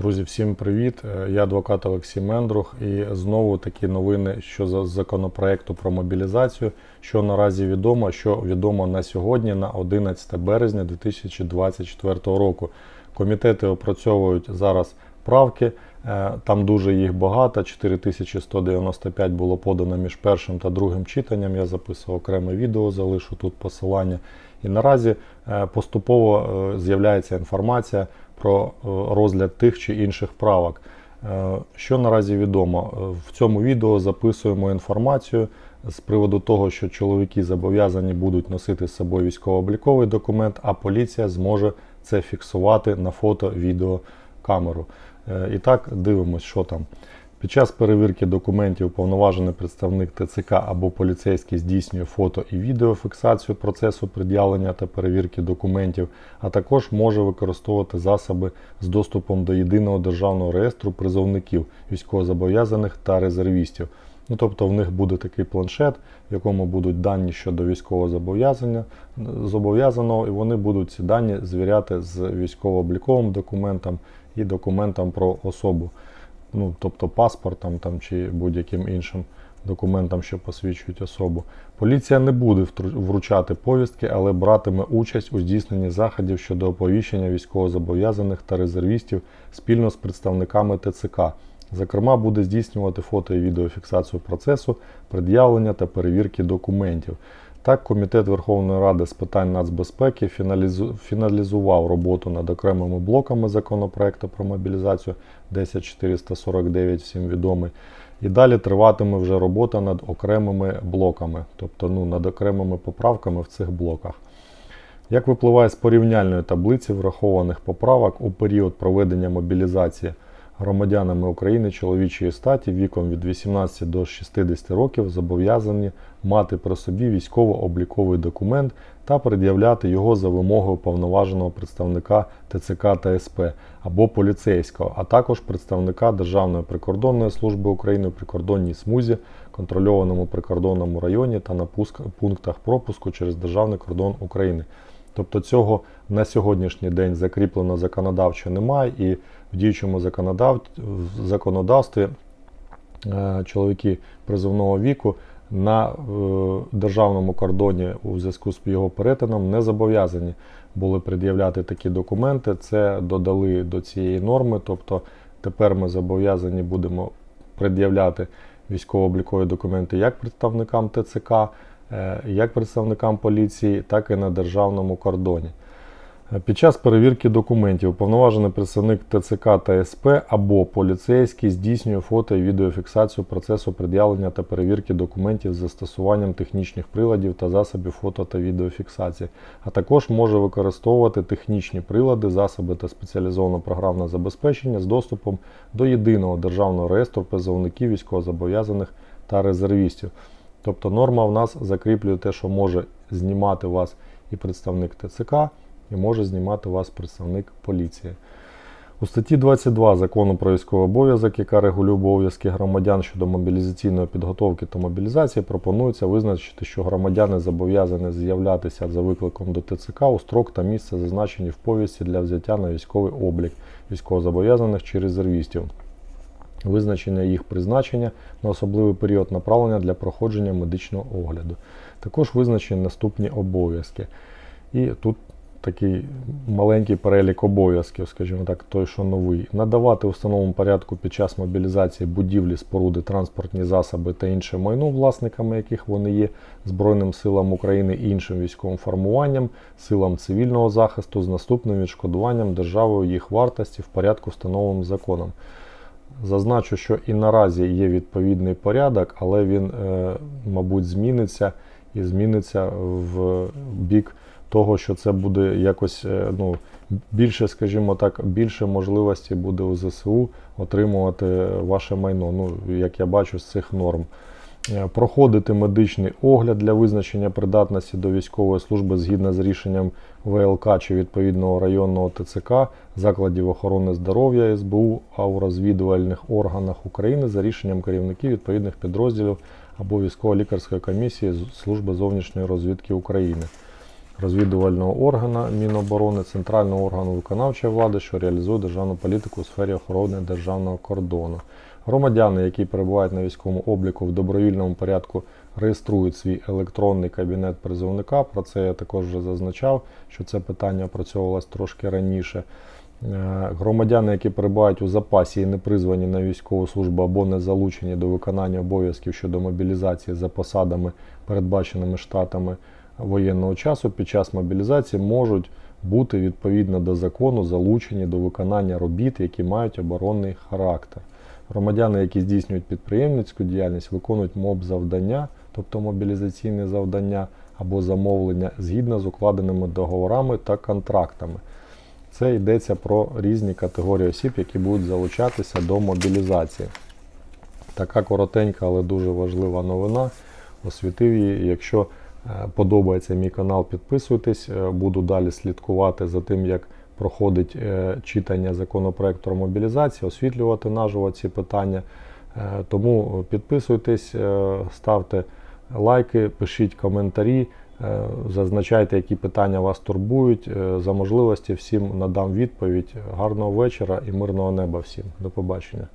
Друзі, всім привіт! Е, Я адвокат Олексій Мендрух і знову такі новини щодо законопроекту про мобілізацію. Що наразі відомо, що відомо на сьогодні, на 11 березня 2024 року. Комітети опрацьовують зараз правки. Е, Там дуже їх багато. 4195 було подано між першим та другим читанням. Я записував окреме відео, залишу тут посилання. І наразі е, поступово з'являється інформація про е, розгляд тих чи інших правок. Е, Що наразі відомо? Е, В цьому відео записуємо інформацію з приводу того, що чоловіки зобов'язані будуть носити з собою військово-обліковий документ, а поліція зможе це фіксувати на фото, відео, камеру. Е, І так дивимось, що там. Під час перевірки документів повноважений представник ТЦК або поліцейський здійснює фото і відеофіксацію процесу пред'явлення та перевірки документів, а також може використовувати засоби з доступом до єдиного державного реєстру призовників, військовозобов'язаних та резервістів. Ну, тобто в них буде такий планшет, в якому будуть дані щодо військового зобов'язаного, і вони будуть ці дані звіряти з військово-обліковим документом і документом про особу ну, тобто паспортом там, чи будь-яким іншим документом, що посвідчують особу. Поліція не буде вручати повістки, але братиме участь у здійсненні заходів щодо оповіщення військовозобов'язаних та резервістів спільно з представниками ТЦК. Зокрема, буде здійснювати фото і відеофіксацію процесу, пред'явлення та перевірки документів. Так, Комітет Верховної Ради з питань нацбезпеки фіналізував роботу над окремими блоками законопроекту про мобілізацію 10449, всім відомий. І далі триватиме вже робота над окремими блоками, тобто ну, над окремими поправками в цих блоках. Як випливає з порівняльної таблиці врахованих поправок у період проведення мобілізації громадянами України чоловічої статі віком від 18 до 60 років зобов'язані мати при собі військово-обліковий документ та пред'являти його за вимогою повноваженого представника ТЦК та СП або поліцейського, а також представника Державної прикордонної служби України у прикордонній смузі, контрольованому прикордонному районі та на пунктах пропуску через державний кордон України. Тобто цього на сьогоднішній день закріплено законодавчо немає, і в діючому законодав... в законодавстві е, чоловіки призовного віку на е, державному кордоні у зв'язку з його перетином не зобов'язані були пред'являти такі документи. Це додали до цієї норми. Тобто тепер ми зобов'язані будемо пред'являти військово-облікові документи як представникам ТЦК, як представникам поліції, так і на державному кордоні. Е, Під час перевірки документів уповноважений представник ТЦК та СП або поліцейський здійснює фото і відеофіксацію процесу пред'явлення та перевірки документів з застосуванням технічних приладів та засобів фото та відеофіксації, а також може використовувати технічні прилади, засоби та спеціалізоване програмне забезпечення з доступом до єдиного державного реєстру призовників військовозобов'язаних та резервістів. Тобто норма в нас закріплює те, що може знімати вас і представник ТЦК, і може знімати вас представник поліції. У статті 22 закону про військовий обов'язок, яка регулює обов'язки громадян щодо мобілізаційної підготовки та мобілізації, пропонується визначити, що громадяни зобов'язані з'являтися за викликом до ТЦК у строк та місце, зазначені в повісті для взяття на військовий облік військовозобов'язаних чи резервістів. Визначення їх призначення на особливий період направлення для проходження медичного огляду. Також визначені наступні обов'язки. І тут такий маленький перелік обов'язків, скажімо так, той, що новий. Надавати у встановленому порядку під час мобілізації будівлі, споруди, транспортні засоби та інше майно, власниками яких вони є, Збройним силам України і іншим військовим формуванням, силам цивільного захисту з наступним відшкодуванням державою їх вартості в порядку, встановленим законом. Зазначу, що і наразі є відповідний порядок, але він, е, мабуть, зміниться і зміниться в бік того, що це буде якось е, ну, більше, скажімо так, більше можливості буде у ЗСУ отримувати ваше майно. Ну, як я бачу з цих норм. Е, Проходити медичний огляд для визначення придатності до військової служби згідно з рішенням ВЛК чи відповідного районного ТЦК, закладів охорони здоров'я СБУ, а у розвідувальних органах України за рішенням керівників відповідних підрозділів або військово-лікарської комісії Служби зовнішньої розвідки України. розвідувального органу Міноборони, центрального органу виконавчої влади, що реалізує державну політику у сфері охорони державного кордону. Громадяни, які перебувають на військовому обліку в добровільному порядку, реєструють свій електронний кабінет призовника. Про це я також вже зазначав, що це питання опрацьовувалось трошки раніше. Е, Громадяни, які перебувають у запасі і не призвані на військову службу або не залучені до виконання обов'язків щодо мобілізації за посадами, передбаченими штатами воєнного часу, під час мобілізації можуть бути відповідно до закону залучені до виконання робіт, які мають оборонний характер. Громадяни, які здійснюють підприємницьку діяльність, виконують моб завдання, тобто мобілізаційні завдання або замовлення згідно з укладеними договорами та контрактами. Це йдеться про різні категорії осіб, які будуть залучатися до мобілізації. Така коротенька, але дуже важлива новина. Освітив її. Якщо е, подобається мій канал, підписуйтесь. Е, Буду далі слідкувати за тим, як проходить е, читання законопроекту про мобілізацію, освітлювати наживо ці питання. Е, Тому підписуйтесь, е, ставте лайки, пишіть коментарі, зазначайте, які питання вас турбують. За можливості всім надам відповідь. Гарного вечора і мирного неба всім. До побачення.